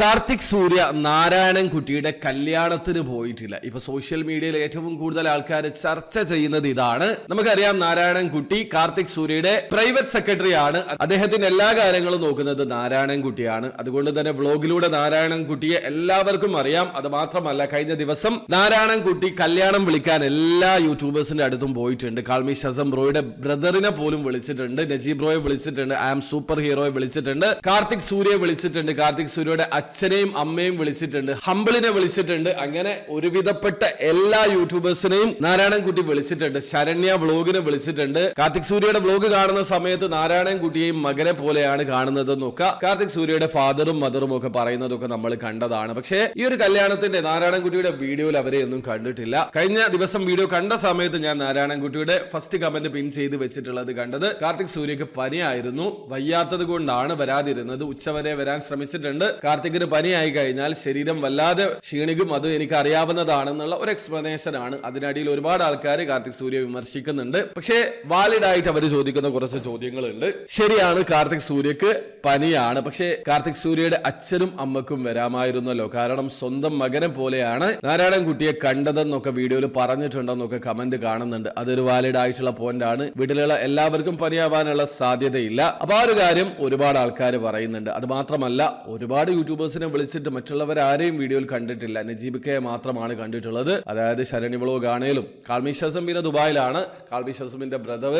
കാർത്തിക് സൂര്യ നാരായണൻ കുട്ടിയുടെ കല്യാണത്തിന് പോയിട്ടില്ല. ഇപ്പൊ സോഷ്യൽ മീഡിയയിൽ ഏറ്റവും കൂടുതൽ ആൾക്കാർ ചർച്ച ചെയ്യുന്നത് ഇതാണ്. നമുക്കറിയാം നാരായണൻ കുട്ടി കാർത്തിക് സൂര്യയുടെ പ്രൈവറ്റ് സെക്രട്ടറി ആണ്. അദ്ദേഹത്തിന്റെ എല്ലാ കാര്യങ്ങളും നോക്കുന്നത് നാരായണൻ കുട്ടിയാണ്. അതുകൊണ്ട് തന്നെ വ്ളോഗിലൂടെ നാരായണൻകുട്ടിയെ എല്ലാവർക്കും അറിയാം. അത് മാത്രമല്ല കഴിഞ്ഞ ദിവസം നാരായണൻ കുട്ടി കല്യാണം വിളിക്കാൻ എല്ലാ യൂട്യൂബേഴ്സിന്റെ അടുത്തും പോയിട്ടുണ്ട്. കാൾമി ഷസം ബ്രോയുടെ ബ്രദറിനെ പോലും വിളിച്ചിട്ടുണ്ട്. നജീബ് ബ്രോയെ വിളിച്ചിട്ടുണ്ട്. ഐ ആം സൂപ്പർ ഹീറോയെ വിളിച്ചിട്ടുണ്ട്. കാർത്തിക് സൂര്യയെ വിളിച്ചിട്ടുണ്ട്. കാർത്തിക് സൂര്യയുടെ അച്ഛനെയും അമ്മയും വിളിച്ചിട്ടുണ്ട് ഹമ്പിളിനെ വിളിച്ചിട്ടുണ്ട് അങ്ങനെ ഒരുവിധപ്പെട്ട എല്ലാ യൂട്യൂബേഴ്സിനെയും നാരായണൻകുട്ടി വിളിച്ചിട്ടുണ്ട് ശരണ്യ വ്ളോഗിനെ വിളിച്ചിട്ടുണ്ട്. കാർത്തിക് സൂര്യയുടെ വ്ളോഗ് കാണുന്ന സമയത്ത് നാരായണൻകുട്ടിയെയും മകനെ പോലെയാണ് കാണുന്നത് നോക്കുക കാർത്തിക് സൂര്യയുടെ ഫാദറും മദറും ഒക്കെ പറയുന്നതൊക്കെ നമ്മൾ കണ്ടതാണ്. പക്ഷേ ഈ ഒരു കല്യാണത്തിന്റെ നാരായണൻകുട്ടിയുടെ വീഡിയോയിൽ അവരെ ഒന്നും കണ്ടിട്ടില്ല. കഴിഞ്ഞ ദിവസം വീഡിയോ കണ്ട സമയത്ത് ഞാൻ നാരായണൻകുട്ടിയുടെ ഫസ്റ്റ് കമന്റ് പിൻ ചെയ്ത് വെച്ചിട്ടുള്ളത് കണ്ടത് കാർത്തിക് സൂര്യക്ക് പനിയായിരുന്നു. വയ്യാത്തത് കൊണ്ടാണ് വരാതിരുന്നത്. ഉച്ചവരെ വരാൻ ശ്രമിച്ചിട്ടുണ്ട്. കാർത്തികിന് പനിയായി കഴിഞ്ഞാൽ ശരീരം വല്ലാതെ ക്ഷീണിക്കും അത് എനിക്ക് അറിയാവുന്നതാണെന്നുള്ള ഒരു എക്സ്പ്ലനേഷൻ ആണ്. അതിനടിയിൽ ഒരുപാട് ആൾക്കാർ കാർത്തിക് സൂര്യ വിമർശിക്കുന്നുണ്ട്. പക്ഷേ വാലിഡ് ആയിട്ട് അവർ ചോദിക്കുന്ന കുറച്ച് ചോദ്യങ്ങളുണ്ട്. ശരിയാണ് കാർത്തിക് സൂര്യക്ക് പനിയാണ്. പക്ഷേ കാർത്തിക് സൂര്യയുടെ അച്ഛനും അമ്മക്കും വരാമായിരുന്നല്ലോ. കാരണം സ്വന്തം മകനെ പോലെയാണ് നാരായണൻകുട്ടിയെ കണ്ടതെന്നൊക്കെ വീഡിയോയിൽ പറഞ്ഞിട്ടുണ്ടെന്നൊക്കെ കമന്റ് കാണുന്നുണ്ട്. അതൊരു വാലിഡ് ആയിട്ടുള്ള പോയിന്റ് ആണ്. വീട്ടിലുള്ള എല്ലാവർക്കും പനിയാവാനുള്ള സാധ്യതയില്ല. അപ്പൊ ആ ഒരു കാര്യം ഒരുപാട് ആൾക്കാർ പറയുന്നുണ്ട്. അത് മാത്രമല്ല ഒരുപാട് യൂട്യൂബേഴ്സിനെ വിളിച്ചിട്ട് മറ്റുള്ളവർ ആരെയും വീഡിയോയിൽ കണ്ടിട്ടില്ല. നജീബ് കെ മാത്രമാണ് കണ്ടിട്ടുള്ളത്. അതായത് ശരണി വ്ളോഗ് ആണേലും കാൾമി ഷസം ദുബായിലാണ്. കാൾമി ഷസമിന്റെ brother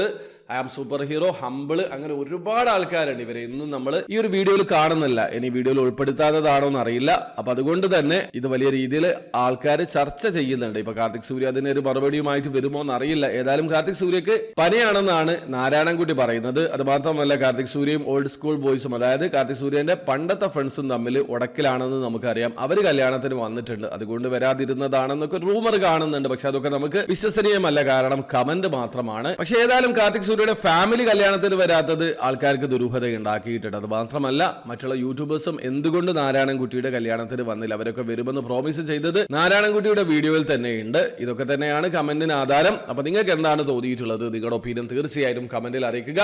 I am super hero humble അങ്ങനെ ഒരുപാട് ആൾക്കാരുണ്ട്. ഇവരെ ഇന്നും നമ്മൾ ഈ ഒരു വീഡിയോയിൽ കാണുന്നില്ല. ഇനി വീഡിയോയിൽ ഉൾപ്പെടുത്താത്തതാണോ എന്ന് അറിയില്ല അപ്പൊ അതുകൊണ്ട് തന്നെ ഇത് വലിയ രീതിയിൽ ആൾക്കാർ ചർച്ച ചെയ്യുന്നുണ്ട്. ഇപ്പൊ കാർത്തിക് സൂര്യ അതിന് ഒരു മറുപടിയുമായിട്ട് വരുമോ എന്ന് അറിയില്ല ഏതായാലും കാർത്തിക് സൂര്യക്ക് പനിയാണെന്നാണ് നാരായണൻകുട്ടി പറയുന്നത്. അത് മാത്രമല്ല കാർത്തിക് സൂര്യയും ഓൾഡ് സ്കൂൾ ബോയ്സും അതായത് കാർത്തിക് സൂര്യന്റെ പണ്ടത്തെ ഫ്രണ്ട്സും തമ്മിൽ ഉടക്കിലാണെന്ന് നമുക്കറിയാം. അവർ കല്യാണത്തിന് വന്നിട്ടുണ്ട്. അതുകൊണ്ട് വരാതിരുന്നതാണെന്നൊക്കെ റൂമർ കാണുന്നുണ്ട്. പക്ഷെ അതൊക്കെ നമുക്ക് വിശ്വസനീയമല്ല. കാരണം കമന്റ് മാത്രമാണ്. പക്ഷെ ഏതായാലും കാർത്തിക് സൂര്യയുടെ ഫാമിലി കല്യാണത്തിന് വരാത്തത് ആൾക്കാർക്ക് ദുരൂഹത ഉണ്ടാക്കിയിട്ടുണ്ട്. അത് മാത്രമല്ല മറ്റുള്ള യൂട്യൂബേഴ്സും എന്തുകൊണ്ട് നാരായണൻകുട്ടിയുടെ കല്യാണത്തിന് വന്നില്ല? അവരൊക്കെ വരുമെന്ന് പ്രോമിസ് ചെയ്തത് നാരായണൻകുട്ടിയുടെ വീഡിയോയിൽ തന്നെയുണ്ട്. ഇതൊക്കെ തന്നെയാണ് കമന്റിന് ആധാരം. അപ്പൊ നിങ്ങൾക്ക് എന്താണ് തോന്നിയിട്ടുള്ളത്? നിങ്ങളുടെ ഒപ്പീനിയൻ തീർച്ചയായും കമന്റിൽ അറിയിക്കുക.